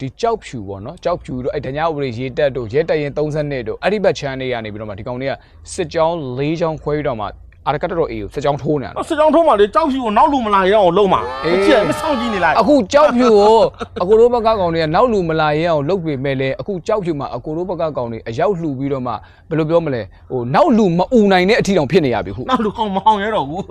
ဒီကြောက်ဖြူပေါ့နော်ကြောက်ဖြူတို့အဲ့ဒညာဥပဒေရေးတက်တို့ရဲတက်ရင်32တို့အဲ့ဒီဘက်ချမ်းတွေကနေပြီးတော့မှဒီကောင်တွေကစစ်ကြောင်း၄ကြောင်းခွဲပြီးတော့မှ အာရကတ်တော်အေးကိုစစ်ကြောင်းထိုးနေတာစကြောင်ထုံးမှလေကြောက်ဖြူကိုနောက်လူမလာရအောင်လုံးမှာအေးအချစ်မဆောင်ကြည့်နေလိုက်အခုကြောက်ဖြူကိုအကိုတို့ဘက်ကကောင်တွေကနောက်လူမလာရဲအောင်လုပ်ပေမဲ့လည်းအခုကြောက်ဖြူမှာအကိုတို့ဘက်ကကောင်တွေအရောက်လှူပြီးတော့မှဘယ်လိုပြောမလဲဟိုနောက်လူမအူနိုင်တဲ့အထီတောင်ဖြစ်နေရပြီခုနောက်လူကောင်မအောင်ရတော့ဘူး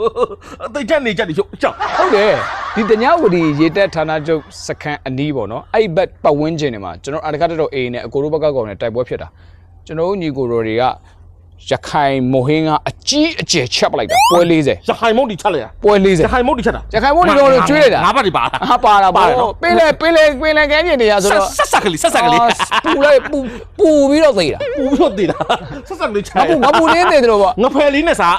အသိချက်နေချက်တွေချုပ်ကြောက်ဟုတ်တယ်ဒီတညဝတီရေတက်ဌာနချုပ်စခန်းအနီးပေါ့နော်အဲ့ဘက်ပတ်ဝန်းကျင်တွေမှာကျွန်တော်အာရကတ်တော်အေးနဲ့အကိုတို့ဘက်ကကောင်တွေတိုက်ပွဲဖြစ်တာကျွန်တော်တို့ညီကိုတော်တွေက ရခိုင်မိုဟင်းကအကြီးအကျယ်ချက်ပလိုက်တာပွဲ40ရခိုင်မုတ်တီချက်လိုက်ရပွဲ40ရခိုင်မုတ်တီချက်တာရခိုင်မို့ဒီတော့ကျွေးလိုက်တာငါးပါးဒီပါလားဟာပါတာပါပါတယ်နော်ပင်းလေပင်းလေပင်းလေကန်းကျင်နေရဆိုတော့ဆက်ဆက်ကလေးဆက်ဆက်ကလေးအာပူလိုက်ပူပူပြီးတော့သေးတာပူပြီးတော့တည်တာဆက်ဆက်ကလေးချက်ငါပူငါပူနေနေတယ်လို့ပေါ့ငဖယ်လေးနဲ့စား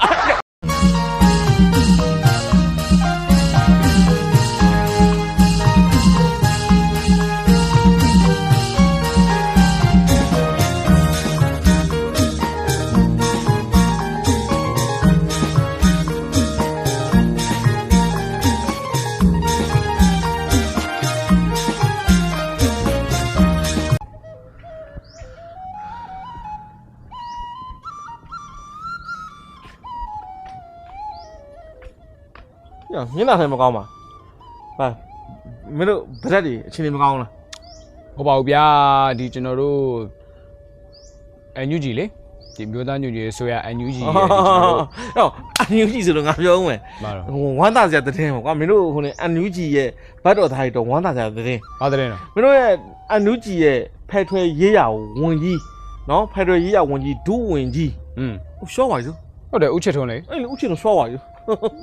မျက်နှာထဲမကောင်းပါဟာမင်းတို့ဗရက်တွေအချင်းတွေမကောင်းလားဟုတ်ပါဘူးဗျာဒီကျွန်တော်တို့အန်ယူဂျီလေဒီမျိုးသားညူကြီးဆိုရအန်ယူဂျီရဲ့ကျွန်တော်တို့ဟောအန်ယူဂျီဆိုတော့ငါပြောဦးမယ်မာတော့ဟိုဝမ်းသာစရာသတင်းပေါ့ကွာမင်းတို့ဟိုနေအန်ယူဂျီရဲ့ဘတ်တော်သားရီတော့ဝမ်းသာစရာသတင်းဘာတဲ့လဲနော်မင်းတို့ရဲ့အန်ယူဂျီရဲ့ဖက်ထွဲရေးရဝန်ကြီးနော်ဖက်ထွဲရေးရဝန်ကြီးဒူးဝန်ကြီးอืมဟိုရှော့ပါစို့ဟုတ်တယ်ဥချစ်ထုံးလေအဲ့လေဥချင်းတော့ရှော့ပါစို့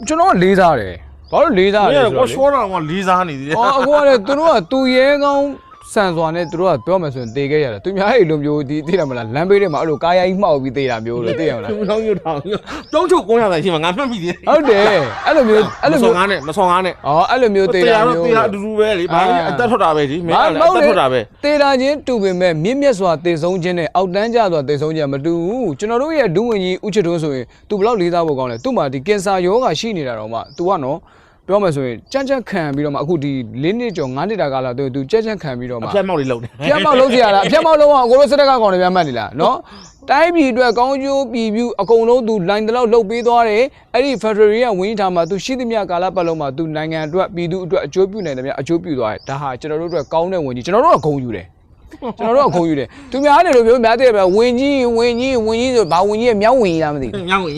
ကျွန်တော်ကလေးစားတယ်ဘာလို့လေးစားမလဲင်းဆိုကတော့လေရှော့တာကလေးစားနေသေးတယ် အော်အခုကလည်းသူတို့ကသူရဲကောင်း ဆန်စွာနဲ့သူတို့ကပြောမယ်ဆိုရင်တေခဲ့ရတယ်သူများအဲ့လိုမျိုးဒီသိတယ်မလားလမ်းဘေးထဲမှာအဲ့လိုကားရိုက်မှောက်ပြီးတေတာမျိုးလို့သိရမလားသူကောင်းညွတ်ထောင်တုံးချုပ်ကုန်းရတာရှိမှငါမှတ်မိသေးတယ်ဟုတ်တယ်အဲ့လိုမျိုးအဲ့လိုမမျိုးဆော်ငါနဲ့မဆော်ငါနဲ့အော်အဲ့လိုမျိုးတေတေတာတာတော့မျိုးတေတာအတူတူပဲလေဘာလဲအသက်ထွက်တာပဲဒီမင်းကလည်းအသက်ထွက်တာပဲတေတာချင်းတူပေမဲ့မြင့်မြတ်စွာတေဆုံးခြင်းနဲ့အောက်တန်းကျစွာတေဆုံးခြင်းမတူဘူးကျွန်တော်တို့ရဲ့ဒုဝင်ကြီးဥချစ်ထုံးဆိုရင် तू ဘယ်လောက်လေးစားဖို့ကောင်းလဲသူ့မှာဒီကင်ဆာယောဂါရှိနေတာတော့မှ तू ကနော် ပြောမယ်ဆိုရင်ကြမ်းကြမ်းခံပြီးတော့မှအခုဒီ၄နှစ်ကျော်၅နှစ်တာကာလတော့ तू ကြမ်းကြမ်းခံပြီးတော့မှအဖြတ်မောက်လေးလုပ်တယ်ပြတ်မောက်လုံးစီရတာအပြတ်မောက်လုံးအောင်အကိုတို့စက်ကကောင်တွေပြန်မှတ်နေလားနော်တိုင်းပြည်အတွက်ကောင်းကျိုးပြည်ပြူအကုန်လုံးသူလိုင်းတလောက်လှုပ်ပေးသွားတယ်အဲ့ဒီ Federal ကဝင်းကြီးထားမှာသူရှိသမျှကာလပတ်လုံးမှာသူနိုင်ငံအတွက်ပြည်သူအတွက်အကျိုးပြုနိုင်တယ်များအကျိုးပြုသွားတယ်ဒါဟာကျွန်တော်တို့အတွက်ကောင်းတဲ့ဝင်ကြီးကျွန်တော်တို့ကဂုဏ်ယူတယ် ကျွန်တော်တို့ကဂုဏ်ယူတယ်သူများတယ်လို့ပြောများတယ်ပဲဝင်ကြီးဝင်ကြီးဝင်ကြီးဆိုဘာဝင်ကြီးမြောင်းဝင်ကြီးလားမသိဘူးမြောက်ဝင်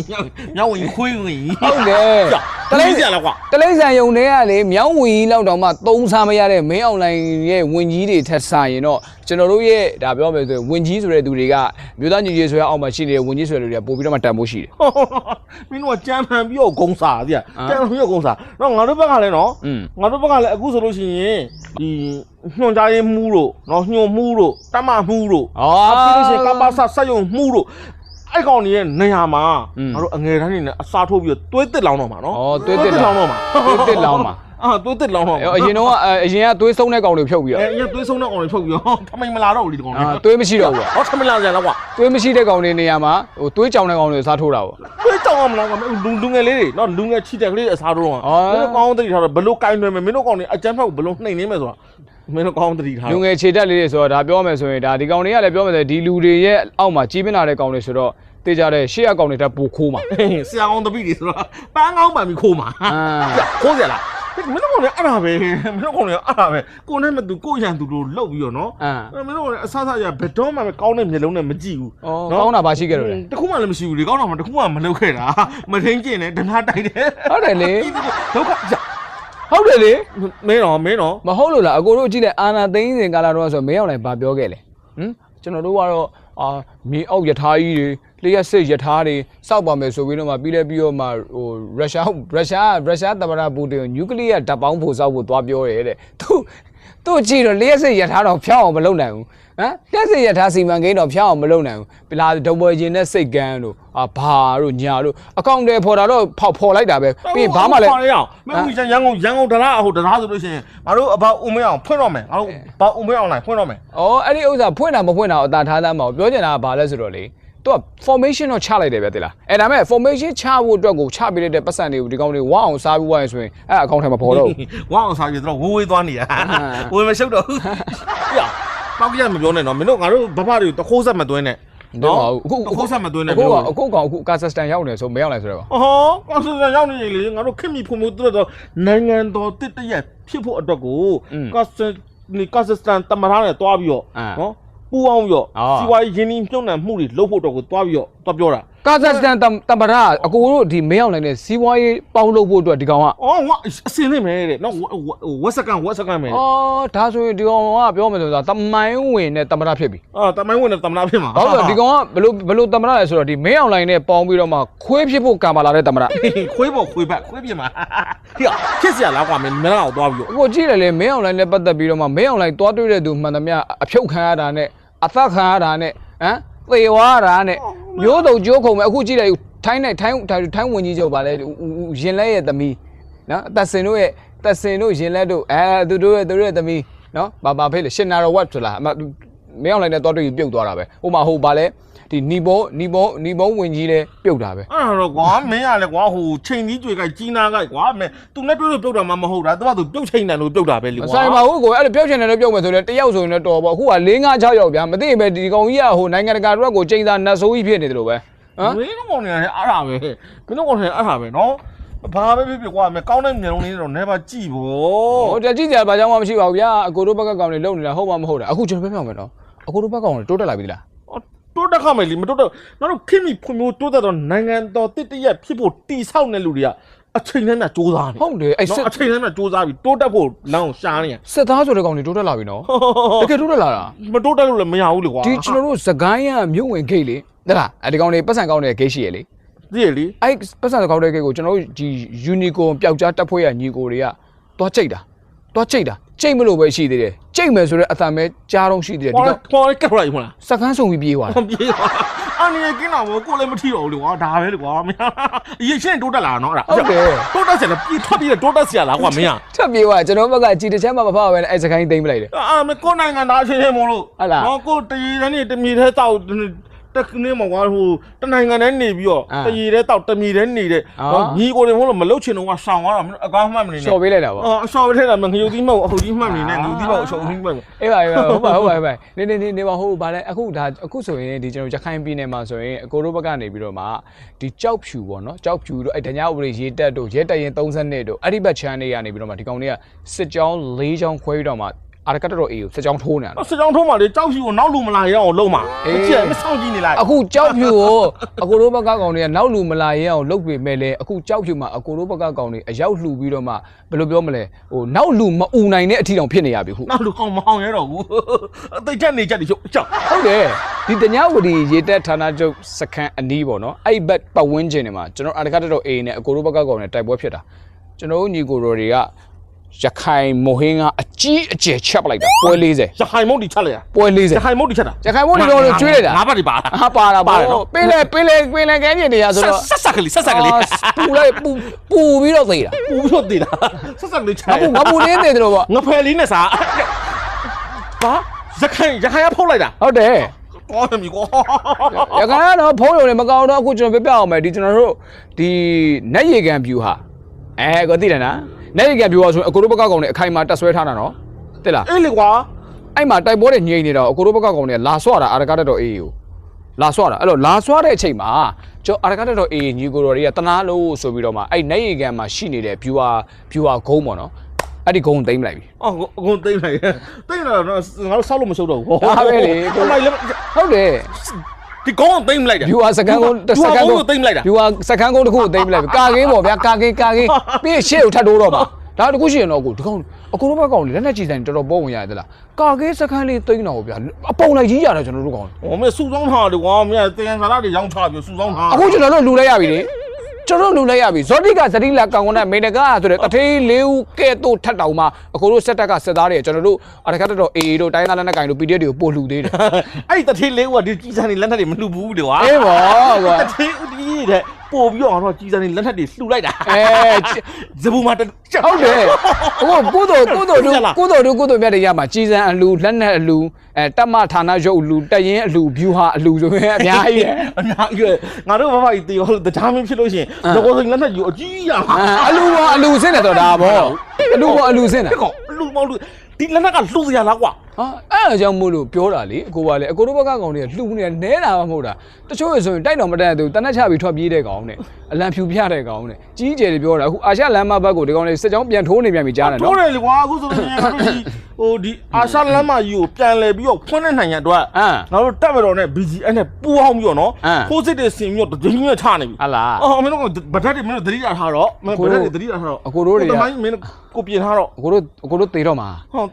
မြောက်ဝင်ခွေးဝင်ဟုတ်တယ်တလေးစရာလားကွာတလိမ့်ဆန်ယုံတွေကလေမြောင်းဝင်ကြီးလောက်တောင်မှသုံးစားမရတဲ့မင်းအွန်လိုင်းရဲ့ဝင်ကြီးတွေထက်ဆိုင်ရင်တော့ ကျွန်တော်တို့ရဲ့ဒါပြောမယ်ဆိုရင်ဝင်ကြီးဆိုတဲ့သူတွေကမြို့သားညီကြီးဆိုရအောင်မှရှိနေတဲ့ဝင်ကြီးဆိုတဲ့လူတွေကပို့ပြီးတော့မှတန်ဖိုးရှိတယ်မင်းတို့ကကြမ်းမှန်ပြီးတော့ဂုံစာဗျကြမ်းမှန်ပြီးတော့ဂုံစာတော့ငါတို့ဘက်ကလည်းနော်ငါတို့ဘက်ကလည်းအခုဆိုလို့ရှိရင်ဒီညွှန်ကြားရေးမှုတို့နော်ညွှန်မှုတို့တမမှုတို့အော်ပြီးလို့ရှိရင်ကပ္ပစဆက်ယုံမှုတို့အဲ့ကောင်ကြီးရဲ့နေရာမှာငါတို့အငယ်တန်းနေနဲ့အစားထိုးပြီးတော့သွေးတစ်လောင်းတော့မှာနော်။အော်သွေးတစ်လောင်းတော့မှာ။သွေးတစ်လောင်းမှာ။ အာသွေးတစ်လောင်းတော့အဲ့အရင်တော့အရင်ကသွေးဆုံးတဲ့ကောင်တွေဖြုတ်ပြီးတော့အဲရသွေးဆုံးတဲ့ကောင်တွေထုတ်ပြီးတော့ထမိန်မလာတော့ဘူးဒီကောင်တွေအာသွေးမရှိတော့ဘူးဟောထမိန်လာကြလားကွာသွေးမရှိတဲ့ကောင်တွေနေရာမှာဟိုသွေးကြောင်တဲ့ကောင်တွေစားထိုးတာပေါ့သွေးကြောင်အောင်မလားကွာလူလူငယ်လေးတွေနော်လူငယ်ချီတဲ့ကလေးတွေအစားထိုးတော့အော်မင်းတို့ကောင်းသတိထားတော့ဘလို့ကင်နေမယ်မင်းတို့ကောင်တွေအကြမ်းဖက်ကိုဘလို့နှိမ်နေမယ်ဆိုတာမင်းတို့ကောင်းသတိထားလူငယ်ခြေတက်လေးတွေဆိုတော့ဒါပြောမယ်ဆိုရင်ဒါဒီကောင်တွေကလည်းပြောမယ်ဆိုရင်ဒီလူတွေရဲ့အောက်မှာကြီးပင်လာတဲ့ကောင်တွေဆိုတော့တေးကြတဲ့ရှေ့အကောင်တွေတက်ပိုခိုးမှာဆရာကောင်းတပိတွေဆိုတော့ပန်းကောင်းပန်ပြီးခိုးမှာအာခိုးကြလား မင်းတို့ကောင်တွေအဲ့ဒါပဲမင်းတို့ကောင်တွေအဲ့ဒါပဲကိုနဲ့မတူကိုရန်သူတို့လှုပ်ပြီးတော့နော်အာမင်းတို့ကောင်တွေအဆဆရဘယ်တော့မှကောင်းတဲ့မျက်လုံးနဲ့မကြည့်ဘူးဩကောင်းတာပါရှိခဲ့လို့လေတခုမှလည်းမရှိဘူးလေကောင်းတာမှတခုမှမလုပ်ခဲ့တာမထင်းကျင်နဲ့ဒနာတိုက်တယ်ဟုတ်တယ်လေဒုက္ခကြဟုတ်တယ်လေမင်းတော့မင်းတော့မဟုတ်လို့လားအကိုတို့ကြည့်လိုက်အာနာသိန်းစဉ်ကာလာတော့ဆိုမင်းအောင်လည်းဗာပြောခဲ့လေဟမ်ကျွန်တော်တို့ကတော့ အာမြေအောက်ယထာကြီးတွေလျှက်စစ်ယထာတွေစောက်ပါမယ်ဆိုပြီးတော့မှပြီးလဲပြီးတော့မှဟိုရုရှားရုရှားရုရှားတမရပူတင်နျူကလ িয়ার ဓာတ်ပေါင်းဖို့စောက်ဖို့သွားပြောတယ်တဲ့သူ သူကြည့်တော့လျှက်စစ်ယထာတော့ဖျောက်အောင်မလုပ်နိုင်ဘူးဟမ်လျှက်စစ်ယထာစီမံကိန်းတော့ဖျောက်အောင်မလုပ်နိုင်ဘူးပလာဒုံပွဲချင်းနဲ့စိတ်ကန်းတို့အာဘာတို့ညာတို့အကောင့်တွေဖော်တာတော့ဖော်ဖော်လိုက်တာပဲပြီးရင်ဘာမှလည်းခေါ်ရအောင်မင်းဦးရန်ကုန်ရန်ကုန်ဒရာဟိုဒရာဆိုလို့ရှိရင်ငါတို့အဘဦးမင်းအောင်ဖွင့်တော့မယ်ငါတို့ဘာဦးမင်းအောင်လိုက်ဖွင့်တော့မယ်။အော်အဲ့ဒီဥစ္စာဖွင့်တာမဖွင့်တာကိုအသာထားသားမအောင်ပြောချင်တာကဘာလဲဆိုတော့လေ။ သူက formation တော့ချလိုက်တယ်ဗျတိလားအဲဒါမဲ့ formation ချဖို့အတွက်ကိုချပေးလိုက်တဲ့ပတ်စံတွေကိုဒီကောင်တွေဝအောင်စားပြီးဝိုင်းဆိုရင်အဲအကောင့်ထဲမှာပေါ်တော့ဘူးဝမ်းအောင်စားပြီးတော့ဝေးဝေးသွားနေရအာဝေးမရှုပ်တော့ဘူးပြပောက်ကြမပြောနဲ့နော်မင်းတို့ငါတို့ဘဘတွေကိုတခိုးဆက်မသွင်းနဲ့တော့အခုအခုတခိုးဆက်မသွင်းနဲ့အခုပြောကအခုကောင်အခုကာဇက်စတန်ရောက်နေဆိုမရောက်နိုင်ဆိုတော့ဟောကောင်းစံရောက်နေလေငါတို့ခင်မီဖွံ့ဖြိုးတိုးတော့နိုင်ငံတော်တစ်တရက်ဖြစ်ဖို့အတွက်ကိုကာစနီကာဇက်စတန်တမရနဲ့တွားပြီးတော့နော် ပူအောင်ပြီးတော့စီဝါရေးရင်းနှီးမြှုပ်နှံမှုတွေလုပ်ဖို့အတွက်ကိုတွားပြီးတော့တွားပြောတာကာဇက်စတန်တမရာအကိုတို့ဒီမရောက်နိုင်တဲ့စီးပွားရေးပေါင်းလုပ်ဖို့အတွက်ဒီကောင်ကအော်ငါအစင်းနေမယ်တဲ့နော်ဝက်စကန်ဝက်စကန်မယ်အော်ဒါဆိုရင်ဒီကောင်ကပြောမယ်ဆိုတာတမိုင်းဝင်တဲ့တမရဖြစ်ပြီအာတမိုင်းဝင်တဲ့တမနာဖြစ်မှာဘာလို့လဲဒီကောင်ကဘယ်လိုဘယ်လိုတမရလဲဆိုတော့ဒီမင်းအောင်လိုင်းနဲ့ပေါင်းပြီးတော့မှခွေးဖြစ်ဖို့ကံပါလာတဲ့တမရခွေးပေါ်ခွေးဘက်ခွေးပြင်မှာဟေ့ဖြစ်စရာလားကွာမင်းမင်းတော့တွားပြီးတော့အခုကြည့်တယ်လေမင်းအောင်လိုင်းနဲ့ပတ်သက်ပြီးတော့မှမင်းအောင်လိုင်းတွားတွေ့တဲ့သူမှန်သမျှအဖြုတ်ခံရတာနဲ့ အသက်ခံရတာနဲ့ဟမ်သေသွားရတာနဲ့မျိုးတုံကြိုးခုံပဲအခုကြည့်တယ်ထိုင်းနဲ့ထိုင်းထိုင်းဝင်ကြီးချုပ်ပါလေရင်လဲရဲ့သမီးနော်အသက်စင်တို့ရဲ့သက်စင်တို့ရင်လဲတို့အဲသူတို့ရဲ့သူတို့ရဲ့သမီးနော်ဘာဘာဖေးလေရှင်နာရဝတ်ဆိုလားအမမင်းအောင်လိုင်းနဲ့တွားတွေ့ပြီးပြုတ်သွားတာပဲဟိုမှာဟိုပါလေ ဒီနီဘောနီဘောနီဘောဝင်ကြီးလဲပြုတ်တာပဲအဲ့တော့ကွာမင်းရလဲကွာဟိုချိန်ကြီးကြွေကကြီးနာကကွာမင်းသူနဲ့တွေ့လို့ပြုတ်တာမှမဟုတ်တာသူကသူပြုတ်ချိန်တယ်လို့ပြုတ်တာပဲလေမကွာဆိုင်ပါဘူးကိုအဲ့လိုပြုတ်ချင်တယ်လို့ပြုတ်မယ်ဆိုရင်တယောက်ဆိုရင်လည်းတော်ပေါ့အခုက၄၅6ယောက်ဗျာမသိရင်ပဲဒီကောင်ကြီးကဟိုနိုင်ငံတကာအတွက်ကိုချိန်စာနတ်ဆိုးကြီးဖြစ်နေတယ်လို့ပဲဟမ်မင်းတို့ကောင်နေအဲ့ဒါပဲမင်းတို့ကောင်နေအဲ့ဒါပဲနော်ဘာပဲဖြစ်ဖြစ်ကွာမင်းကောင်းတဲ့မျက်လုံးလေးတော့ never ကြည့်ဗောဟိုတကြည့်ကြဘာကြောင့်မှမရှိပါဘူးဗျာအကိုတို့ဘက်ကကောင်တွေလုံနေတာဟုတ်မှမဟုတ်တာအခုကျွန်တော်ပြောပြမယ်နော်အကိုတို့ဘက်ကောင်တွေတိုးတက်လာပြီလား တိုးတက်ခမယ်လीမတိုးတက်နောက်တော့ခင်မီဖွံ့ဖြိုးတိုးတက်တော့နိုင်ငံတော်တစ်တရက်ဖြစ်ဖို့တီဆောက်နေလူတွေကအချိန်နဲ့များစူးစမ်းနေဟုတ်တယ်အဲ့စစ်နော်အချိန်နဲ့များစူးစမ်းပြီးတိုးတက်ဖို့လမ်းကိုရှားနေရစစ်သားဆိုတဲ့ကောင်တွေတိုးတက်လာပြီနော်တကယ်တိုးတက်လာတာမတိုးတက်လို့လည်းမရဘူးလေကွာဒီကျွန်တော်တို့စကိုင်းရမြို့ဝင်ဂိတ်လေဟုတ်လားအဲ့ဒီကောင်တွေပတ်စံကောင်းတဲ့ဂိတ်ရှိရလေသိရလေအဲ့ပတ်စံကောင်းတဲ့ဂိတ်ကိုကျွန်တော်တို့ဒီယူနီကွန်ပျောက်ကြားတက်ဖွဲ့ရညီကိုတွေကတွားချိတ်တာတွားချိတ်တာ ချိတ်မလို့ပဲရှိသေးတယ်ချိတ်မယ်ဆိုတော့အတန်ပဲကြားတော့ရှိသေးတယ်ဒီဟောကောင်ဟောကက်ရိုက်မလားစကန်းဆုံပြီးပြေးသွားတယ်မပြေပါအန်ရကင်းတော့ကိုလည်းမထီတော့ဘူးလေကွာဒါပဲလေကွာမင်းအရင်ရှင်းတိုးတက်လာတော့အဲ့ဒါဟုတ်တယ်တိုးတက်စရာပြေးထွက်ပြီးတိုးတက်စရာလားကွာမင်းထပ်ပြေးသွားကျွန်တော်ဘက်ကကြည်တစ်ချက်မှမဖောက်ပဲနဲ့အဲ့စကန်းသိမ့်ပလိုက်တယ်အာမကိုနိုင်ငံသားချင်းချင်းမလို့ဟုတ်လားနော်ကိုတရီတန်းနေတမီတဲ့တောက် တက်ကင်းမကွာဟိုတနိုင်ငံတည်းနေပြီးတော့အာတရီတဲ့တောက်တမီတဲ့နေတဲ့အာနော်ညီကိုတွေမဟုတ်လို့မလုတ်ချင်တော့ကဆောင်းသွားတော့အကောင်းမှတ်မနေနဲ့လျှော်ပေးလိုက်တာပေါ့အော်အဆော်ပဲထဲတာမငရုတ်သီးမဟုတ်အဟုတ်သီးမှတ်မနေနဲ့ငရုတ်သီးမဟုတ်အရှုံသီးမှတ်အေးပါအေးပါဟုတ်ပါဟုတ်ပါဟုတ်ပါနေနေနေနေပါဟုတ်ပါလဲအခုဒါအခုဆိုရင်ဒီကျွန်တော်ရခိုင်ပြည်နယ်မှာဆိုရင်အကိုတို့ဘက်ကနေပြီးတော့မှဒီကြောက်ဖြူပေါ့နော်ကြောက်ဖြူတို့အဲ့ဒညာဥပဒေရေးတက်တို့ရဲတက်ရင်30နှစ်တို့အဲ့ဒီဘက်ချမ်းတွေကနေပြီးတော့မှဒီကောင်တွေကစစ်ကြောင်း၄ကြောင်းခွဲပြီးတော့မှ အာရကတ်တော်အေးကိုစစ်ကြောင်းထိုးနေတာစကြောင်ထုံးမှလေကြောက်ဖြူကိုနောက်လူမလာရအောင်လုံးမှာအေး အကြည့်မဆောင်ကြည့်နေလိုက်အခုကြောက်ဖြူကိုအကိုတို့ဘက်ကကောင်တွေကနောက်လူမလာရဲအောင်လုပ်ပေးမယ်လေအခုကြောက်ဖြူမှာအကိုတို့ဘက်ကကောင်တွေအရောက်လှူပြီးတော့မှဘယ်လိုပြောမလဲဟိုနောက်လူမအူနိုင်တဲ့အထီတောင်ဖြစ်နေရပြီခုနောက်လူကောင်မအောင်ရတော့ဘူးအသိချက်နေချက်တွေချုပ်ကြောက်ဟုတ်တယ်ဒီတညဝတီရေတက်ဌာနချုပ်စခန်းအနီးပေါ့နော်အဲ့ဘက်ပတ်ဝန်းကျင်တွေမှာကျွန်တော်အတကတ်တော်အေးနဲ့အကိုတို့ဘက်ကကောင်နဲ့တိုက်ပွဲဖြစ်တာကျွန်တော်တို့ညီကိုတော်တွေက ရခိုင်မိုဟင်းကအကြီးအကျယ်ချက်ပလိုက်တာပွဲ40ရခိုင်မုတ်ဒီချက်လိုက်ရပွဲရ40ခိုင်မုတ်ဒီချက်တာရခိုင်မိုးတွေတော့လို့ကျွေးလိုက်တာငါးပါးဒီပါလားဟာပါတာပါပါတယ်နော်ပင်းလေပင်းလေပင်းလေကန်းကျင်နေရဆိုတော့ဆက်ဆက်ကလေးဆက်ဆက်ကလေးအာပူလိုက်ပူပူပြီးတော့သေးတာပူပြီးတော့တည်တာဆက်ဆက်ကလေးချက်ငါပူငါပူနေသေးတယ်လို့ပေါ့ငါဖယ်လေးနဲ့စားဘာရခိုင်ရခိုင်ကဖုတ်လိုက်တာဟုတ်တယ်ကောင်းပြီကွာရခိုင်ကတော့ဖုံးရုံနဲ့မကောင်းတော့အခုကျွန်တော်ပြပြအောင်မယ်ဒီကျွန်တော်တို့ဒီနက်ရေကန်ဖြူဟာအဲကိုသိတယ်နော် နက်ရေကန်ဖြူဟာဆိုရင်အကိုတို့ဘက်ကကောင်တွေအခိုင်အမာတက်ဆွဲထားတာနော်သိလားအေးလေကွာအဲ့မှာတိုက်ပွဲတွေငြိမ်နေတော့အကိုတို့ဘက်ကကောင်တွေကလာဆွတာအာရကတက်တော်အေးကိုလာဆွတာအဲ့တော့လာဆွတဲ့အချိန်မှာကျွန်တော်အာရကတက်တော်အေးညီကိုတော်တွေကတနာလို့ဆိုပြီးတော့မှအဲ့နက်ရေကန်မှာရှိနေတဲ့ဖြူဟာဖြူဟာဂုံးပေါ့နော်အဲ့ဒီဂုံးသိမ့်လိုက်ပြီအော်အကုန်သိမ့်လိုက်သိမ့်လာတော့ငါတို့ဆောက်လို့မရှုပ်တော့ဘူးဒါပဲလေကိုလိုက်လည်းဟုတ်တယ် ဒီကောင်းသိမ့်လိုက်တာဖြူဟာစကန်ကုန်းတစ်စကန်ကုန်းသိမ့်လိုက်တာဖြူဟာစကန်ကုန်းတစ်ခုကိုသိမ့်လိုက်ပြီကာကင်းပေါ့ဗျာကာကင်းကာကင်းပြီးရင်ရှေ့ကိုထပ်တိုးတော့ပါဒါတခုရှိရင်တော့ကိုဒီကောင်အကိုတို့ဘက်ကောင်လေလက်နဲ့ကြည်ဆိုင်တော်တော်ပေါ်ဝင်ရတယ်လားကာကင်းစကန်လေးသိမ့်တော့ဗျာအပုံလိုက်ကြီးရတယ်ကျွန်တော်တို့ကောင်ဟောမင်းစူဆောင်းထားတယ်ကွာမင်းတယံစာရတွေရောင်းချပြီးစူဆောင်းထားအခုကျွန်တော်တို့လူလိုက်ရပြီလေ ကျွန်တော်တို့လူလိုက်ရပြီဇောတိကဇတိလာကောင်ကနဲ့မေနကာဆိုတဲ့တထေးလေးဦးကဲ့သို့ထက်တောင်မှအကိုတို့စက်တက်ကစက်သားတွေကျွန်တော်တို့အတကတ်တော်အေးတို့တိုင်းသားလက်နဲ့ကင်တို့ PDF တွေကိုပို့လှူသေးတယ်အဲ့ဒီတထေးလေးကဒီကြီးစံနေလက်နဲ့တွေမလှူဘူးလေကွာအေးပေါ့ကွာတထေးဦးဒီတဲ့ ပို့ပြီးတော့ငါတို့ကကြီးစံနေလက်ထက်တွေလှူလိုက်တာအဲဇဘူမှာတက်ချက်ဟုတ်တယ်ဟိုကုသိုလ်ကုသိုလ်တို့ကုသိုလ်တို့ကုသိုလ်မြတ်တွေရမှာကြီးစံအလူလက်နက်အလူအဲတက်မဌာနရုပ်အလူတက်ရင်အလူဘျူဟာအလူဆိုရင်အများကြီးတယ်အများကြီးပဲငါတို့ဘာမှကြီးတေရောလို့တရားမင်းဖြစ်လို့ရှိရင်ငကောစိန်လက်ထက်ယူအကြီးရမှာအလူပေါ်အလူစင်းတယ်တော့ဒါပေါ့အလူပေါ်အလူစင်းတယ်ဒီကောင်လူမောင်လူဒီလက်ထက်ကလှူစရာလားကွာ ဟာအဲ့အကြောင်းမို့လို့ပြောတာလေအကိုကလည်းအကိုတို့ဘက်ကကောင်တွေကလှူနေနဲတာမှမဟုတ်တာတချို့ဆိုရင်တိုက်တော်မတက်တဲ့သူတနက်ချပြီးထွက်ပြေးတဲ့ကောင်နဲ့အလံဖြူပြတဲ့ကောင်နဲ့ကြီးကျယ်တွေပြောတာအခုအာရှလမ်းမဘက်ကိုဒီကောင်တွေစစ်ကြောင်းပြန်ထိုးနေပြန်ပြီကြားတယ်ထိုးနော်တယ်လေကွာအခုဆိုလို့ရှိရင်ငါတို့ဒီဟိုဒီအာရှလမ်းမကြီးကိုပြန်လဲပြီးတော့ဖွင့်တဲ့နိုင်ရအတွက်အမ်ငါတို့တက်မတော်နဲ့ BGN နဲ့ပူအောင်ပြီးတော့နော်အမ်ခိုးစစ်တွေဆင်ပြီးတော့ဒင်းနဲ့ချနေပြီဟာလားအော်မင်းတို့ကဗတ်တက်တွေမင်းတို့သတိရထားတော့မင်းဗတ်တက်တွေသတိရထားတော့အကိုတို့တွေကတမိုင်းမင်းတို့ကိုပြင်ထားတော့အကိုတို့အကိုတို့သေတော့မှာဟော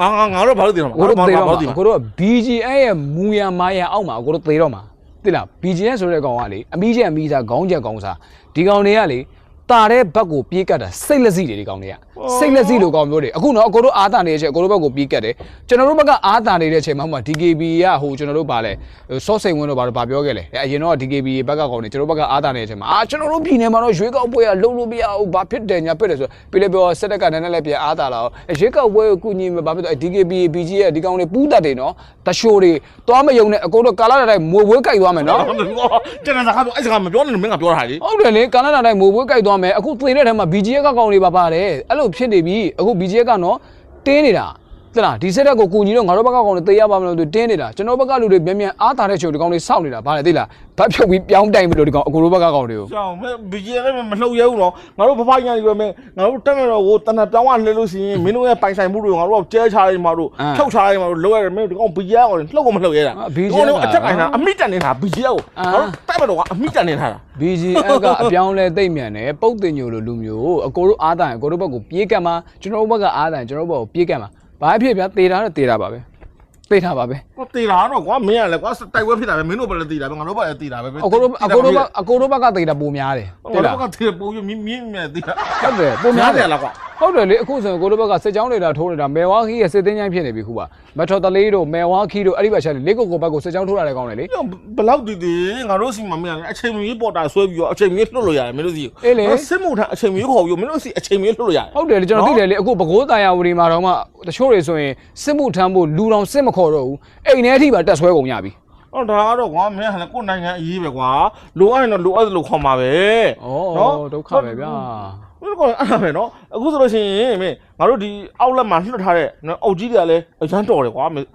ငါငါငါတို့ဘာလို့တည်တော့အကိုတို့သေတော့မှာဘာလို့တည်အကိုတို့က BGN ရဲ့မူရမာရအောက်မှာအကိုတို့သေတော့မှာသိလား BGN ဆိုတဲ့ကောင်ကလေအမီးချက်အမီးစားခေါင်းချက်ခေါင်းစားဒီကောင်တွေကလေတာတဲ့ဘက်ကိုပြေးကတ်တာစိတ်လက်စီတွေဒီကောင်တွေက စိတ်လက်စီလိုကောင်မျိုးတွေအခုတော့အကိုတို့အားတာနေတဲ့အချိန်အကိုတို့ဘက်ကိုပြေးကတ်တယ်ကျွန်တော်တို့ဘက်ကအားတာနေတဲ့အချိန်မှာဟိုမှာ DKB ကဟိုကျွန်တော်တို့ဗာလဲစောစိန်ဝင်းတို့ဗာဗာပြောခဲ့လေအဲအရင်တော့ DKB ဘက်ကကောင်တွေကျွန်တော်တို့ဘက်ကအားတာနေတဲ့အချိန်မှာအာကျွန်တော်တို့ပြည်နယ်မှာတော့ရွေးကောက်ပွဲကလုံးလို့မရဘူးဘာဖြစ်တယ်ညာဖြစ်တယ်ဆိုပြီးလေပြောစက်တက်ကနည်းနည်းလေးပြန်အားတာလာအောင်ရွေးကောက်ပွဲကိုကုညီမှာဘာဖြစ်တော့ DKB BG ရဲ့ဒီကောင်တွေပူးတတ်တယ်နော်တရှိုးတွေသွားမယုံနဲ့အကိုတို့ကာလာတိုင်းမိုးဝဲကြိုက်သွားမယ်နော်ကျွန်တော်စကားပြောအဲ့စကားမပြောနဲ့လို့မင်းကပြောတာလေဟုတ်တယ်လေကာလာတိုင်းမိုးဝဲကြိုက်သွားမယ်အခုသေတဲ့ထဲမှာ BG ကကောင်တွေပါပါတယ်အဲ့လိုဖြစ်နေပြီအခု BG ကနော်တင်းနေတာ သလားဒီစက်တက်ကိုကုညီတော့ငါတို့ဘက်ကကောင်တွေသေရပါမလို့သူတင်းနေတာကျွန်တော်ဘက်ကလူတွေမြန်မြန်အားတာတဲ့ချိန်ဒီကောင်တွေစောင့်နေတာဗါလေသိလားဗတ်ဖြုတ်ပြီးပြောင်းတိုင်မလို့ဒီကောင်အကိုတို့ဘက်ကကောင်တွေကိုကြောင်မဲ BGN လည်းမလှုပ်ရဲဘူးနော်ငါတို့ဖဖိုင်းညာကြီးပဲမင်းငါတို့တက်မတော်ကိုတနက်ပြောင်းကလှည့်လို့ရှိရင်မင်းတို့ရဲ့ပိုင်ဆိုင်မှုတွေငါတို့ကကျဲချလိုက်မှာတို့ဖြုတ်ချလိုက်မှာတို့လောရတယ်မင်းတို့ဒီကောင် BGN ကိုလှုပ်ကိုမလှုပ်ရဲတာအထက်ပိုင်းတာအမိတက်နေတာ BGN ကိုငါတို့တက်မတော်ကအမိတက်နေတာ BGF ကအပြောင်းလဲသိမ့်မြန်တယ်ပုတ်တင်ညိုလိုလူမျိုးအကိုတို့အားတိုင်းအကိုတို့ဘက်ကိုပြေးကတ်မှာကျွန်တော်တို့ဘက်ကအားတိုင်းကျွန်တော်တို့ဘက်ကိုပြေးကတ်မှာ ဘာဖြစ်ဗျာတေတာတော့တေတာပါပဲတေတာပါပဲ ကိုတေတာတော့ကွာမင်းကလည်းကွာတိုက်ပွဲဖြစ်တာပဲမင်းတို့ပဲလည်းတေတာပဲငါတို့ပဲလည်းတေတာပဲအကိုတို့အကိုတို့ဘက်အကိုတို့ဘက်ကတေတာပိုများတယ်ငါတေတာတို့ကတေပိုးရမြင်းမြင်းမြဲတေတာဟုတ်တယ်ပိုများတယ်လားကွာဟုတ်တယ်လေအခုဆိုရင်ကိုတို့ဘက်ကစစ်ကြောင်းနေတာထိုးနေတာမဲဝါခီရဲ့စစ်တင်းချိုင်းဖြစ်နေပြီခုပါမထော်တလေးတို့မဲဝါခီတို့အဲ့ဒီဘက်ချက်လေးကိုကိုဘက်ကိုစစ်ကြောင်းထိုးတာလည်းကောင်းတယ်လေဘလောက်တည်တည်ငါတို့စီမှာမင်းကအချိန်မီပေါ်တာဆွဲပြီးတော့အချိန်မီလွတ်လို့ရတယ်မင်းတို့စီစစ်မှုထမ်းအချိန်မီခေါ်ပြီးမင်းတို့စီအချိန်မီလွတ်လို့ရတယ်ဟုတ်တယ်လေကျွန်တော်သိတယ်လေအခုဘကိုးတာယာဝတီမှာတော့မှတချို့တွေဆိုရင်စစ်မှုထမ်းဖို့လူတော်စစ်မခေါ်တော့ဘူးအိမ်ထဲအထိပါတက်ဆွဲကုန်ကြပြီဟောဒါကတော့ကွာမင်းကလည်းကိုယ်နိုင်ငံအရေးပဲကွာလိုအပ်ရင်တော့လိုအပ်သလိုခေါ်မှာပဲဩဒုက္ခပဲဗျာဘယ်ကောအဲ့ဒါပဲနော်အခုဆိုလို့ရှိရင်မင်းငါတို့ဒီအောက်လက်မှာလွတ်ထားတဲ့နော်အုတ်ကြီးတွေကလည်းအရန်တော်တယ်ကွာမင်း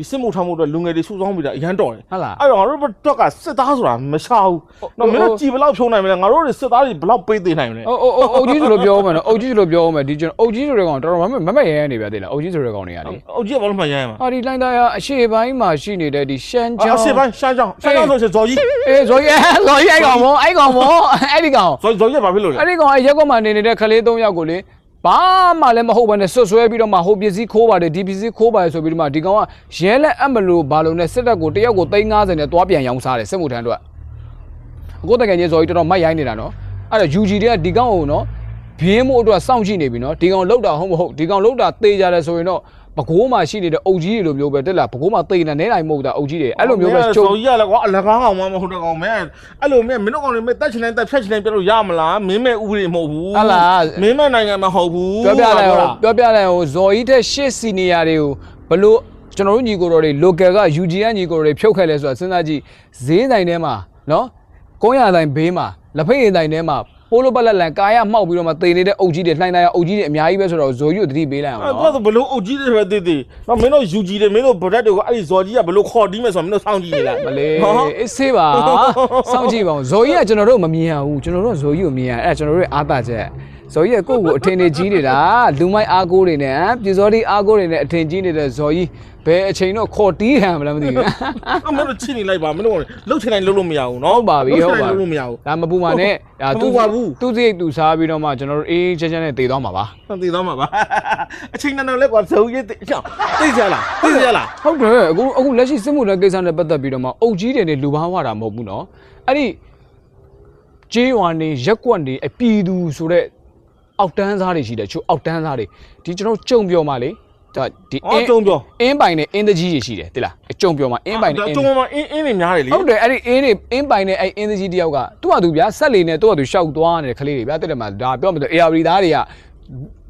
ဒီစစ်မှုထမ်းမှုအတွက်လူငယ်တွေစုဆောင်းပြီးတာအရန်တော်တယ်ဟုတ်လားအဲ့တော့ငါတို့ဘက်ကစစ်သားဆိုတာမရှာဘူးနော်မင်းတို့ကြည်ဘလောက်ဖြုံးနိုင်မလဲငါတို့တွေစစ်သားတွေဘလောက်ပေးသေးနိုင်မလဲအိုးအိုးအိုးကြီးဆိုလို့ပြောမယ်နော်အုတ်ကြီးဆိုလို့ပြောမယ်ဒီကျွန်တော်အုတ်ကြီးဆိုတဲ့ကောင်တော်တော်မမမရဲရဲနေပြသေးလားအုတ်ကြီးဆိုတဲ့ကောင်တွေကလေအုတ်ကြီးကဘာလို့မှရမ်းမှာဟာဒီလိုင်းသားရအရှိပိုင်းမှာရှိနေတဲ့ဒီရှမ်းကျောအင်းစစ်ပိုင်းရှားကြောင်းရှားကြောင်းဆိုရင်ဇော်ကြီးအေးဇော်ကြီးဇော်ကြီးအဲ့ကောင်မောအဲ့ကောင်မောအဲ့ဒီကောင်ဇော်ဇော်ကြီးဘာဖြစ်လို့လဲအဲ့ဒီကောင်အဲ့ရက်ကွက်မှာနေနေတဲ့ခလေး၃ယောက်ကိုလေ ဘာမှလည်းမဟုတ်ဘဲနဲ့ဆွတ်ဆွဲပြီးတော့မှဟိုပစ္စည်းခိုးပါတယ်ဒီပစ္စည်းခိုးပါတယ်ဆိုပြီးတော့မှဒီကောင်ကရဲလက်အပ်မလို့ဘာလို့နဲ့စစ်တပ်ကိုတယောက်ကို350နဲ့တွားပြန်ရောင်းစားတယ်စစ်မှုထမ်းအတွက်အခုတကယ်ကြီးဇော်ကြီးတော်တော်မိုက်ရိုင်းနေတာနော်အဲ့ဒါ UG တွေကဒီကောင်ကိုနော်ဘင်းမို့အတွက်စောင့်ကြည့်နေပြီနော်ဒီကောင်လောက်တာဟုတ်မဟုတ်ဒီကောင်လောက်တာတေးကြတယ်ဆိုရင်တော့ ပကိုးမှာရှိနေတဲ့အုပ်ကြီးတွေလိုမျိုးပဲတက်လာပကိုးမှာတေးနေနေနိုင်မဟုတ်တာအုပ်ကြီးတွေအဲ့လိုမျိုးပဲဇောချုပ််ကြီးကလည်းကွာအလကားကောင်မှမဟုတ်တဲ့ကောင်မဲအဲ့လိုမဲမင်းတို့ကောင်တွေမဲတက်ချင်တိုင်းတက်ဖြတ်ချင်တိုင်းပြလို့ရမလားမင်းမဲဥပဒေမဟုတ်ဘူးဟုတ်လားမင်းမဲနိုင်ငံမဟုတ်ဘူးပြောပြလိုက်ဟိုပြောပြလိုက်ဟိုဇော်ကြီးတဲ့ရှစ်စီနီယာတွေကိုဘလို့ကျွန်တော်တို့ညီကိုတော်တွေ local က UG ကညီကိုတော်တွေဖြုတ်ခဲ့လဲဆိုတာစဉ်းစားကြည့်ဈေးဆိုင်ထဲမှာနော်ကုန်းရဆိုင်ဘေးမှာလက်ဖက်ရည်ဆိုင်ထဲမှာ ပိုးလိုပလက်လန်ကာယမှောက်ပြီးတော့မှတေနေတဲ့အုပ်ကြီးတွေလှိုင်းတိုင်းအုပ်ကြီးတွေအများကြီးပဲဆိုတော့ဇော်ကြီးကိုတတိပေးလိုက်အောင်အဲ့နော်တော့ဘလို့အုတ်ကြီးတွေပဲတည်တည်နော်မင်းတို့ UG တွေမင်းတို့ဗရက်တွေကအဲ့ဒီဇော်ကြီးကဘလို့ခေါ်တီးမယ်ဆိုတော့မင်းတို့စောင့်ကြည့်နေလားမလေးအေးဆေးပါစောင့်ကြည့်ပါဦးဇော်ကြီးကကျွန်တော်တို့မမြင်ရဘူးကျွန်တော်တို့ဇော်ကြီးကိုမြင်ရအဲ့ဒါကျွန်တော်တို့ရဲ့အားသာချက် ဇော်ကြီးကကိုယ့်ကိုအထင်တွေကြီးနေတာလူမိုက်အားကိုးတွေနဲ့ပြည်စောတိအားကိုးတွေနဲ့အထင်ကြီးနေတဲ့ဇော်ကြီးဘယ်အချိန်တော့ခေါ်တီးဟန်မလဲမသိဘူးအမင်းတို့ချိနေလိုက်ပါမင်းတို့လှုပ်ချင်တိုင်းလှုပ်လို့မရဘူးနော်ဟုတ်ပါပြီဟုတ်ပါလှုပ်ချင်တိုင်းလှုပ်လို့မရဘူးဒါမပူပါနဲ့ဒါမပူပါဘူးသူ့စိတ်သူစားပြီးတော့မှကျွန်တော်တို့အေးချမ်းချမ်းနဲ့တည်သွားမှာပါတည်သွားမှာပါအချိန်နဲ့တော့လဲကွာဇော်ကြီးတိတ်တိတ်ကြလားတိတ်ကြလားဟုတ်တယ်အခုအခုလက်ရှိစစ်မှုထမ်းကိစ္စနဲ့ပတ်သက်ပြီးတော့မှအုပ်ကြီးတွေနဲ့လူဘာဝတာမဟုတ်ဘူးနော်အဲ့ဒီကျေးရွာနေရက်ကွက်နေအပြည်သူဆိုတဲ့ အောက်တန်းစားတွေရှိတယ်ချို့အောက်တန်းစားတွေဒီကျွန်တော်ကြုံပြောမှလေဒီအအော်င်းကျုံပြောအင်းပိုင်နဲ့အင်းတကြီးတွေရှိတယ်တိလားအကြုံပြောမှာအင်းပိုင်နဲ့အင်းကျုံမှာအင်းအင်းနေများတယ်လေဟုတ်တယ်အဲ့ဒီအင်းနေအင်းပိုင်နဲ့အဲ့အင်းတကြီးတယောက်ကသူ့ဟာသူဗျာဆက်လေနဲ့သူ့ဟာသူရှောက်သွားနေတဲ့ကလေးတွေဗျာတိတယ်မှာဒါပြောမှဆို AR သားတွေက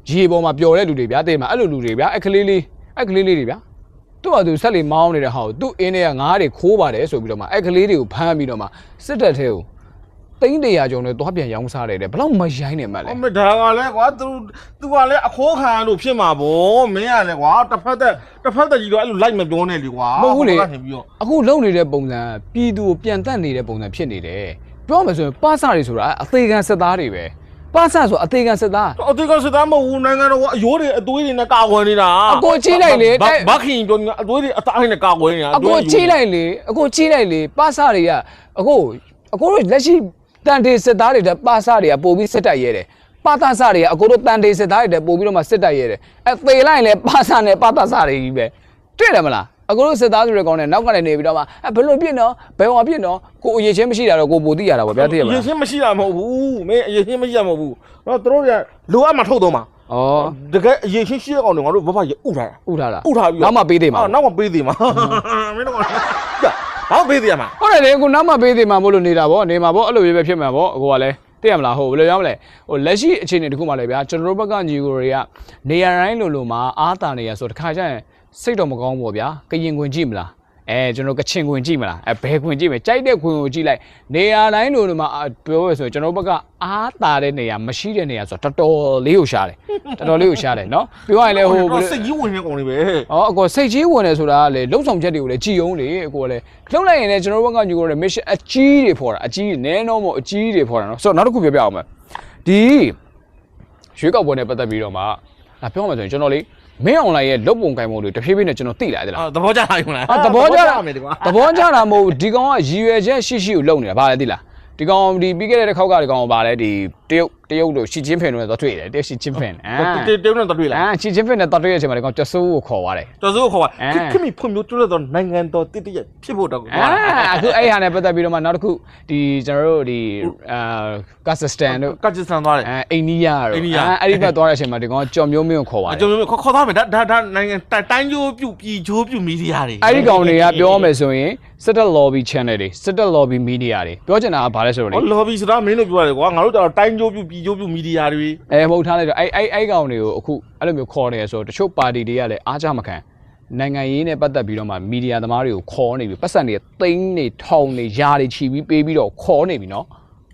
ရေပေါ်မှာပျော်တဲ့လူတွေဗျာတိတယ်မှာအဲ့လိုလူတွေဗျာအဲ့ကလေးလေးအဲ့ကလေးလေးတွေဗျာသူ့ဟာသူဆက်လေမောင်းနေတဲ့ဟာကိုသူ့အင်းတွေကငားတွေခိုးပါတယ်ဆိုပြီးတော့မှအဲ့ကလေးတွေကိုဖမ်းပြီးတော့မှစစ်တပ်ထဲကို တိန်းတရာကျော်နဲ့သွားပြန်ရောင်းစားတယ်တဲ့ဘလောက်မရိုင်းနေမှလဲအမေဒါကလည်းကွာသူသူကလည်းအခိုးခံလို့ဖြစ်မှာဗောမင်းကလည်းကွာတစ်ဖက်သက်တစ်ဖက်သက်ကြီးတော့အဲ့လိုလိုက်မပြောနဲ့လေကွာနေပြီးတော့အခုလုံနေတဲ့ပုံစံပြည်သူကိုပြန်တက်နေတဲ့ပုံစံဖြစ်နေတယ်ပြောမယ်ဆိုရင်ပါစတွေဆိုတာအသေးခံစစ်သားတွေပဲပါစဆိုအသေးခံစစ်သားအတေကစသားမဟုတ်ဘူးနိုင်ငံတော်ကအယိုးတွေအသွေးတွေနဲ့ကာကွယ်နေတာဘာခင်ပြောနေအသွေးတွေအသားတွေနဲ့ကာကွယ်နေတာအကိုကြီးလိုက်လေအကိုကြီးလိုက်လေပါစတွေကအကိုအကိုတို့လက်ရှိ တန်တေစစ်သားတွေတဲ့ပါစတွေကပို့ပြီးစစ်တက်ရဲတယ်ပါတစတွေကအကိုတို့တန်တေစစ်သားတွေတဲ့ပို့ပြီးတော့မှစစ်တက်ရဲတယ်အဲသေလိုက်လေပါစနဲ့ပါတစတွေကြီးပဲတွေ့တယ်မလားအကိုတို့စစ်သားတွေကောင်းတယ်နောက်ကနေနေပြီးတော့မှအဲဘယ်လိုပြစ်နော်ဘယ်ဟောပြစ်နော်ကိုအရေးချင်းမရှိတာတော့ကိုပိုသိရတာပေါ့ဗျာသိရမရေလားရှင်းမရှိတာမဟုတ်ဘူးမင်းအရေးရှင်းမရှိတာမဟုတ်ဘူးတော့တို့တွေကလိုအပ်မှထုတ်တော့မှာဩတကယ်အရေးရှင်းရှိတဲ့ကောင်တွေငါတို့ဘဘရေဥထားတာဥထားတာဥထားပြီးနောက်မှပေးသေးမှာအော်နောက်မှပေးသေးမှာမင်းတို့က ဘာပေးသေးရမှာဟုတ်တယ်လေကိုနောက်မှပေးသေးမှာမို့လို့နေတာဗောနေမှာဗောအဲ့လိုပဲဖြစ်မှာဗောအကိုကလည်းသိရမလားဟုတ်ဘယ်လိုပြောမလဲဟိုလက်ရှိအခြေအနေတခုမှလည်းဗျာကျွန်တော်တို့ဘက်ကညီကိုတွေကနေရာတိုင်းလိုလိုမှာအားတာနေရဆိုတခါကျရင်စိတ်တော့မကောင်းဘူးဗျာကရင်ခွင်ကြည့်မလား အဲကျွန်တော်ကချင်ခွင်ကြည့်မလားအဲဘဲခွင်ကြည့်မယ်ကြိုက်တဲ့ခွင်ကိုကြည့်လိုက်နေရာတိုင်းလိုလိုမှာအာပြောရဆိုရင်ကျွန်တော်တို့ဘက်ကအားတာတဲ့နေရာမရှိတဲ့နေရာဆိုတော့တော်တော်လေးကိုရှားတယ်တော်တော်လေးကိုရှားတယ်နော်ပြောရရင်လည်းဟိုဘယ်လိုစိတ်ကြီးဝင်နေကောင်တွေပဲ။အော်အကောစိတ်ကြီးဝင်တယ်ဆိုတာကလေလုံဆောင်ချက်တွေကိုလည်းကြည်အောင်လေအကောလည်းလှုပ်လိုက်ရင်လည်းကျွန်တော်တို့ဘက်ကညီကိုတွေ mission အကြီးတွေဖော်တာအကြီးနည်းတော့မဟုတ်အကြီးတွေဖော်တာနော်ဆိုတော့နောက်တစ်ခုပြောပြအောင်မယ်။ဒီရွေးကောက်ပွဲနဲ့ပတ်သက်ပြီးတော့မှဒါပြောမှဆိုရင်ကျွန်တော်လေ မင်းအွန်လိုင်းရဲ့လုတ်ပုံကင်ပုံတွေတဖြည်းဖြည်းနဲ့ကျွန်တော်သိလာတယ်လားအာသဘောကျလာယူလား။အာသဘောကျတာမယ်ဒီကွာသဘောကျတာမဟုတ်ဘူးဒီကောင်ကရည်ရွယ်ချက်ရှိရှိကိုလုပ်နေတာဗါလဲသိလား။ဒီကောင်ဒီပြီးခဲ့တဲ့တစ်ခေါက်ကဒီကောင်ကဗါလဲဒီတရုတ် တရုတ်တို့ရှီချင်းဖင်တို့နဲ့တော့တွေ့တယ်တရုတ်ရှီချင်းဖင်အာတေတေနဲ့တွေ့လားအာရှီချင်းဖင်နဲ့တော့တွေ့ရတဲ့အချိန်မှာဒီကောင်ကျဆိုးကိုခေါ်သွားတယ်တော်စိုးခေါ်အဲပါခင်မိဖွံ့ဖြိုးတိုးတက်သောနိုင်ငံတော်တည်တည်ဖြစ်ဖို့တော့ကွာအာအခုအဲ့ဟာနဲ့ပတ်သက်ပြီးတော့မှနောက်တစ်ခုဒီကျွန်တော်တို့ဒီအာကာဇက်စတန်တို့ကတ်ချစ်ဆန်သွားတယ်အဲအိန္ဒိယတို့အိန္ဒိယအဲအဲ့ဒီဘက်သွားတဲ့အချိန်မှာဒီကောင်ကကြော်မျိုးမျိုးကိုခေါ်သွားအတယ်ကျွန်တော်ခေါ်သားမယ်ဒါဒါဒါနိုင်ငံတိုင်းကျိုးပြုပြည်ချိုးပြုမီဒီယာတွေအဲ့ဒီကောင်တွေကပြောမယ်ဆိုရင်စစ်တပ် lobby channel တွေစစ်တပ် lobby media တွေပြောချင်တာကဘာလဲဆိုတော့လေဟော lobby ဆိုတာမင်းတို့ပြောရတယ်ကွာငါတို့တော့တိုင်းကျိုးပြုပြည်ချိုးပြုမီဒီယာတွေအဲမဟုတ်ထားလိုက်တော့အဲ့အဲ့အဲ့ကောင်တွေကိုအခုအဲ့လိုမျိုးခေါ်နေရဆိုတော့တချို့ပါတီတွေကလည်းအားကြမခံနိုင်ငံရေးနဲ့ပတ်သက်ပြီးတော့မှမီဒီယာသမားတွေကိုခေါ်နေပြီပတ်စံတွေသိန်းတွေထောင်တွေယာတွေချီပြီးပေးပြီးတော့ခေါ်နေပြီနော်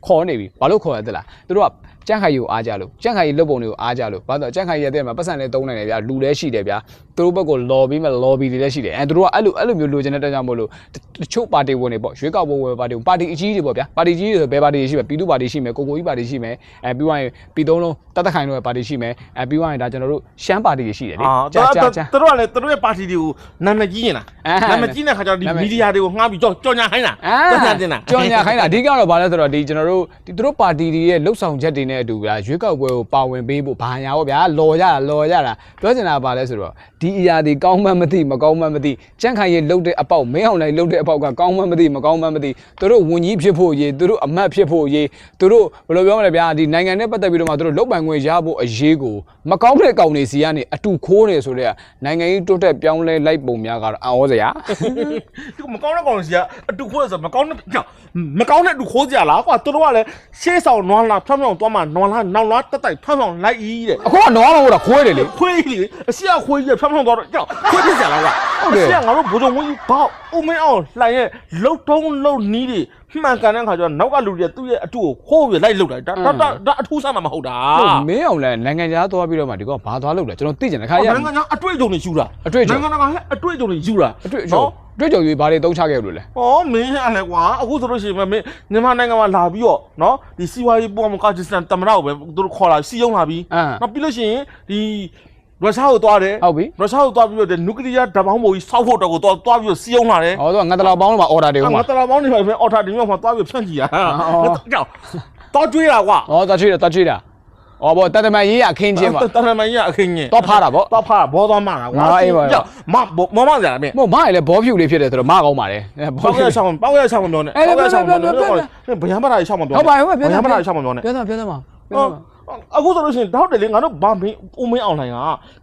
ခေါ်နေပြီဘာလို့ခေါ်ရသလဲသူတို့ကကြန့်ခိုင်ရီကိုအားကြလို့ကြန့်ခိုင်ရီလုတ်ပုံတွေကိုအားကြလို့ဘာလို့ကြန့်ခိုင်ရီရဲ့တဲ့မှာပတ်စံတွေတုံးနိုင်တယ်ဗျာလူလည်းရှိတယ်ဗျာ သူတို့ဘက်က lobby မဲ့ lobby တွေလည်းရှိတယ်အဲသူတို့ကအဲ့လိုအဲ့လိုမျိုးလိုချင်တဲ့တက်ကြမို့လို့တချို့ပါတီဝင်တွေပေါ့ရွေးကောက်ပွဲဝင်ပါတီပါတီအကြီးတွေပေါ့ဗျာပါတီကြီးတွေဆိုဘယ်ပါတီရှိမလဲပြည်သူ့ပါတီရှိမယ်ကိုကိုကြီးပါတီရှိမယ်အဲပြီးသွားရင်ပြည်သုံးလုံးတတ်တခိုင်တို့ရဲ့ပါတီရှိမယ်အဲပြီးသွားရင်ဒါကျွန်တော်တို့ရှမ်းပါတီတွေရှိတယ်လေအာကြာကြာကြာသူတို့ကလည်းသူတို့ရဲ့ပါတီတွေကိုနာမည်ကြီးနေတာအဲနာမည်ကြီးတဲ့ခါကျတော့ဒီမီဒီယာတွေကိုငှားပြီးကြောကြောညာခိုင်းတာအာကြောညာတင်တာကြော်ညာခိုင်းတာအဓိကတော့ဗာလဲဆိုတော့ဒီကျွန်တော်တို့ဒီသူတို့ပါတီတွေရဲ့လှုပ်ဆောင်ချက်တွေနဲ့အတူဗျာရွေးကောက်ပွဲကိုပါဝင်ပေးဖို့ဘာညာပေါ့ဗျာလော်ရတာလော်ရတာပြောချင်တာကဗာလဲဆိုတော့ဒီအရာတွေကောင်းမှန်းမသိမကောင်းမှန်းမသိကြန့်ခိုင်ရဲ့လှုပ်တဲ့အပေါက်မင်းအောင်လိုက်လှုပ်တဲ့အပေါက်ကကောင်းမှန်းမသိမကောင်းမှန်းမသိသူတို့ဝန်ကြီးဖြစ်ဖို့ရေးသူတို့အမတ်ဖြစ်ဖို့ရေးသူတို့ဘယ်လိုပြောမလဲဗျာဒီနိုင်ငံနဲ့ပတ်သက်ပြီးတော့မှသူတို့လုတ်ပိုင်ခွင့်ရဖို့အရေးကိုမကောင်းတဲ့ကောင်တွေစီကနေအတူခိုးနေဆိုတဲ့နိုင်ငံရေးတိုးတက်ပြောင်းလဲလိုက်ပုံများကတော့အံ့ဩစရာဒီမကောင်းတဲ့ကောင်စီကအတူခိုးဆိုမကောင်းတဲ့ကြောက်မကောင်းတဲ့အတူခိုးကြလားကွာသူတို့ကလည်းရှေးဆောင်နွားလာဖြောင်းဖြောင်းသွားမှနွားလာနောက်လာတက်တိုက်ဖြောင်းဖြောင်းလိုက်ဤတဲ့အခုကတော့မဟုတ်တာခိုးတယ်လေခွေးကြီးအစီအခွေးကြီးဖြောင်းဖြောင်းသွားတော့ကြောက်ခွေးဖြစ်ကြလားကွာဟုတ်တယ်အစီကငါတို့ဘိုးတော်မကြီးဘောက်ဦးမင်းအောင်လှိုင်ရဲ့လှုပ်ထုံးလှုပ်နီးတွေမှန်ကန်တဲ့ခါကျတော့နောက်ကလူတွေသူ့ရဲ့အတူကိုခိုးပြီးလိုက်လှုပ်တာဒါဒါဒါဒါအထူးဆန်းမှာမဟုတ်တာဟုတ်မင်းအောင်လဲနိုင်ငံခြားသွားပြီးတော့မှဒီကောင်ဘာသွားလုပ်လဲကျွန်တော်သိကြတယ်ခါရနိုင်ငံကအတွေ့အကြုံတွေယူတာအတွေ့အကြုံနိုင်ငံကလည်းအတွေ့အကြုံတွေယူတာအတွေ့အကြုံတွေ့ကြုံရေးဘာတွေတုံးချခဲ့လို့လဲ။အော်မင်းရလဲကွာအခုဆိုလို့ရှိရင်မင်းမြန်မာနိုင်ငံမှာလာပြီးတော့နော်ဒီစီဝါရေးပေါ်မှာကာဂျစ်စတန်တမနာကိုပဲသူတို့ခေါ်လာစီယုံလာပြီးအမ်နောက်ပြီးလို့ရှိရင်ဒီ ရုရှားကိုသွားတယ်ဟုတ်ပြီရုရှားကိုသွားပြီးတော့နျူကလ িয়ার ဓာတ်ပေါင်းပုံကြီးစောက်ဖို့တော့ကိုသွားသွားပြီးတော့စီယုံလာတယ်ဟောတော့ငါတလာပေါင်းလို့မှာအော်ဒါတွေဟိုငါမှာတလာပေါင်းနေပါမယ်အော်ထာဒီမျိုးမှာသွားပြီးဖြန့်ကြည့်ရအော်ကြောက်တော့ကျွေးတာကွာဟောသွားချွေးတာသွားချွေးတာဟောဘောတတမန်ရေးရအခင်းချင်းပါတရမန်ကြီးအခင်းကြီးတော့ဖားတာဗောတော့ဖာဘောသွားမှာကွာငါအေးပါရောမမမကြတာမင်းမို့မရလေဘောဖြူလေးဖြစ်တယ်ဆိုတော့မကောင်းပါလေဘောပေါက်ဖြူရချောင်းပေါက်ရချောင်းမပြောနဲ့အဲ့ဒါပေါက်ရချောင်းမပြောနဲ့ပြောပြောပြောဘယံမရာချောင်းမပြောဟုတ်ပါဟုတ်ပါပြောဘယံမရာချောင်းမပြောနဲ့ပြောသားပြောသားမပြောသားမ အခုဆိုလို့ရှိရင်တောက်တယ်လေငါတို့ဘာမင်းဦးမင်းအောင်နိုင်က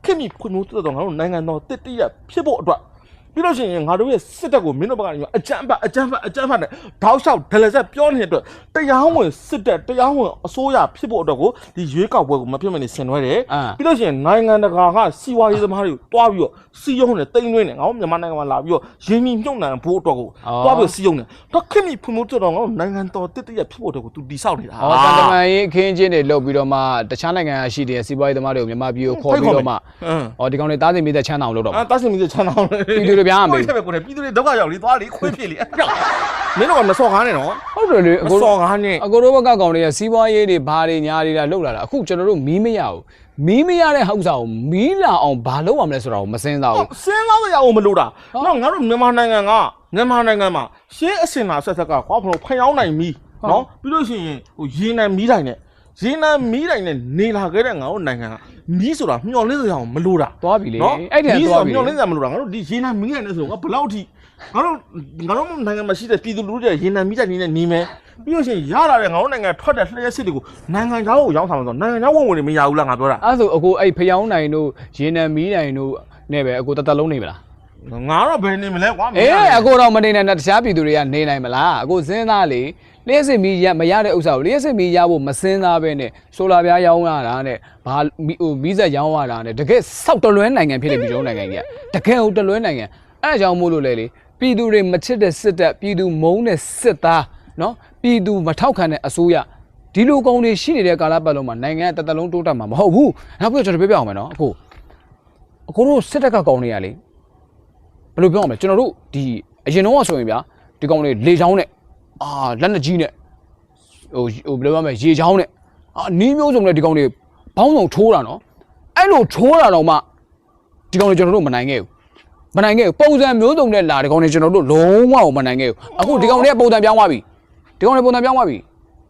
ခင်မိဖွင့်မှုတော်တော်ငါတို့နိုင်ငံတော်တစ်တရက်ဖြစ်ဖို့အတွက် ပြီးလို့ရှိရင်ငါတို့ရဲ့စစ်တပ်ကိုမင်းတို့ဘက်ကနေအကြမ်းဖက်အကြမ်းဖက်အကြမ်းဖက်နဲ့တောက်လျှောက်ဒလဆက်ပြောနေတဲ့အတွက်တရားဝင်စစ်တပ်တရားဝင်အစိုးရဖြစ်ဖို့အတွက်ကိုဒီရွေးကောက်ပွဲကိုမဖြစ်မနေဆင်နွှဲတယ်အာပြီးလို့ရှိရင်နိုင်ငံတကာကစီဝါရေးသမားတွေကိုတွားပြီးတော့စီယုံနဲ့တိမ့်နှွေးနဲ့ငါတို့မြန်မာနိုင်ငံမှာလာပြီးတော့ရင်းနှီးမြှုပ်နှံဖို့အတွက်ကိုတွားပြီးစီယုံနဲ့တော့ခင်မိဖွင့်မှုတော်တော်ငါတို့နိုင်ငံတော်တစ်တရက်ဖြစ်ဖို့အတွက်ကိုသူတိဆောက်နေတာဟောတန်တမန်ရေးအခင်းချင်းတွေလုပ်ပြီးတော့မှတခြားနိုင်ငံရှိတဲ့စီးပွားရေးသမားတွေကိုမြန်မာပြည်ကိုခေါ်ပြီးတော့မှအင်းဟောဒီကောင်တွေတားသိမိတဲ့ချမ်းသာအောင်လုပ်တော့အာတားစင်မီးချမ်းအောင်လေပြည်သူတွေပြားရမယ်ဟုတ်တယ်ပဲကိုယ်ပြည်သူတွေဒုက္ခရောက်လေသွားလေခွေးဖြစ်လေအဲ့ကြောင့်မင်းတို့ကမစော်ကားနဲ့နော်ဟုတ်တယ်လေအမကိုစော်ကားနဲ့အကိုတို့ဘက်ကကောင်တွေကစီးပွားရေးတွေဘာတွေညာတွေလာလှုပ်လာတာအခုကျွန်တော်တို့မီးမရဘူးမီးမရတဲ့ဟောက်စာကိုမီးလာအောင်ဘာလုပ်ရမလဲဆိုတာကိုမစင်စားဘူးစင်းလောက်ရအောင်မလို့တာဟုတ်နော်ငါတို့မြန်မာနိုင်ငံကမြန်မာနိုင်ငံမှာရှင်းအစင်လာဆက်ဆက်ကခွာဖလို့ဖျောင်းနိုင်ပြီဟုတ်နော်ပြီးလို့ရှိရင်ဟိုရေနံမီးတိုင်နဲ့ ရေနံမီးတိုင်နဲ့နေလာခဲ့တဲ့ငါတို့နိုင်ငံကမီးဆိုတာမျောလင်းစရာအောင်မလို့တာသွားပြီလေနော်အဲ့ဒီကမီးသွားဆိုတာပြီမျောလင်းစရာမလို့တာငါတို့ဒီရေနံမီးတိုင်နဲ့ဆိုတော့ဘယ်လောက်ထိငါတို့ငါတို့နိုင်ငံမှာရှိတဲ့ပြည်သူလူထုတွေရေနံမီးတိုင်နေနဲ့နေမယ်ပြီးလို့ရှိရင်ရလာတဲ့ငါတို့နိုင်ငံထွက်တဲ့လျှက်စစ်တွေကိုနိုင်ငံခြားကိုရောင်းဆောင်မှာဆိုနိုင်ငံခြားဝင်ဝင်တွေမရဘူးလားငါပြောတာအဲ့ဆိုအကိုအဲ့ဖျောင်းနိုင်တို့ရေနံမီးနိုင်တို့နဲ့ပဲအကိုတသက်လုံးနေမလားငါတော့ဘယ်နေမလဲကွာအေးအကိုတော့မနေနိုင်တဲ့တခြားပြည်သူတွေကနေနိုင်မလားအကိုစဉ်းစားလေ လျှက်စစ်မီးရမရတဲ့ဥစ္စာကိုလျှက်စစ်မီးရဖို့မစဉ်းစားပဲနဲ့ဆိုလာပြားရောင်းရတာနဲ့ဘာမီဟိုမီးဆက်ရောင်းရတာနဲ့တကယ်စောက်တလွဲနိုင်ငံဖြစ်နေပြီကျွန်တော်နိုင်ငံကြီးကတကယ်ဟိုတလွဲနိုင်ငံအဲ့ဒါကြောင့်မို့လို့လေလေပြည်သူတွေမချစ်တဲ့စစ်တပ်ပြည်သူမုန်းတဲ့စစ်သားနော်ပြည်သူမထောက်ခံတဲ့အစိုးရဒီလိုကောင်တွေရှိနေတဲ့ကာလပတ်လုံးမှာနိုင်ငံတစ်သက်လုံးတိုးတက်မှာမဟုတ်ဘူးနောက်ပြီးတော့ကျွန်တော်ပြောပြအောင်မယ်နော်အကိုအကိုတို့စစ်တပ်ကကောင်တွေကလေဘယ်လိုပြောရမလဲကျွန်တော်တို့ဒီအရင်တော့ဆိုရင်ဗျာဒီကောင်တွေလေချောင်းနဲ့ အာလက်နက်ကြီးနဲ့ဟိုဟိုဘယ်လိုပြောမလဲရေချောင်းနဲ့အာနီးမျိုးစုံနဲ့ဒီကောင်တွေဘောင်းဆောင်ထိုးတာနော်အဲ့လိုထိုးတာတော့မှဒီကောင်တွေကျွန်တော်တို့မနိုင်ခဲ့ဘူးမနိုင်ခဲ့ဘူးပုံစံမျိုးစုံနဲ့လာဒီကောင်တွေကျွန်တော်တို့လုံးဝမနိုင်ခဲ့ဘူးအခုဒီကောင်တွေကပုံစံပြောင်းသွားပြီဒီကောင်တွေပုံစံပြောင်းသွားပြီ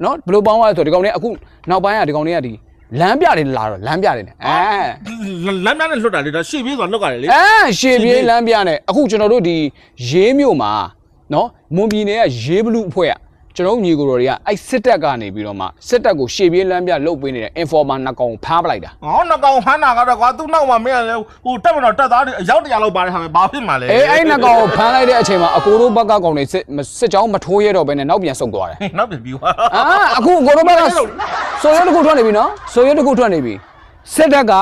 နော်ဘယ်လိုပေါင်းသွားလဲဆိုတော့ဒီကောင်တွေအခုနောက်ပိုင်းကဒီကောင်တွေကဒီလမ်းပြတွေလာတော့လမ်းပြတွေနဲ့အဲလမ်းများနဲ့လွတ်တာလေဒါရှေ့ပြေးဆိုတာလွတ်ကြတယ်လေအဲရှေပြေးလမ်းပြနဲ့အခုကျွန်တော်တို့ဒီရေးမြို့မှာ နော်မွန်ပြည်နယ်ကရေးဘလူးအဖွဲ့ကကျွန်တော်တို့ညီကိုတော်တွေကအဲ့စစ်တပ်ကနေပြီးတော့မှစစ်တပ်ကိုရှေပြေးလမ်းပြလုတ်ပေးနေတဲ့ informer နှစ်ကောင်ဖားပလိုက်တာဟောနှကောင်ဟန်းနာကတော့ကွာသူ့နောက်မှာမင်းကလည်းဟိုတက်မတော်တက်သားတွေအရောက်တရာလောက်ပါတယ်ဟာပဲဘာဖြစ်မှာလဲအေးအဲ့နှစ်ကောင်ကိုဖမ်းလိုက်တဲ့အချိန်မှာအကိုတို့ဘက်ကကောင်တွေစစ်စစ်ကြောင်းမထိုးရတော့ဘဲနဲ့နောက်ပြန်ဆုတ်သွားတယ်နောက်ပြန်ပြီးသွားအာအခုအကိုတို့ဘက်ကဆိုရဲတစ်ခုထွက်နေပြီနော်ဆိုရဲတစ်ခုထွက်နေပြီစစ်တပ်က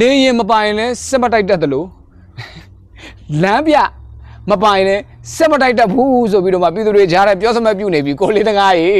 လေရင်မပိုင်လဲစစ်မတိုက်တတ်တယ်လို့လမ်းပြ မပိုင်လဲစစ်မတိုက်တတ်ဘူးဆိုပြီးတော့မှပြည်သူတွေကြားထဲပြောစမပြုတ်နေပြီကိုလေးတကားရေ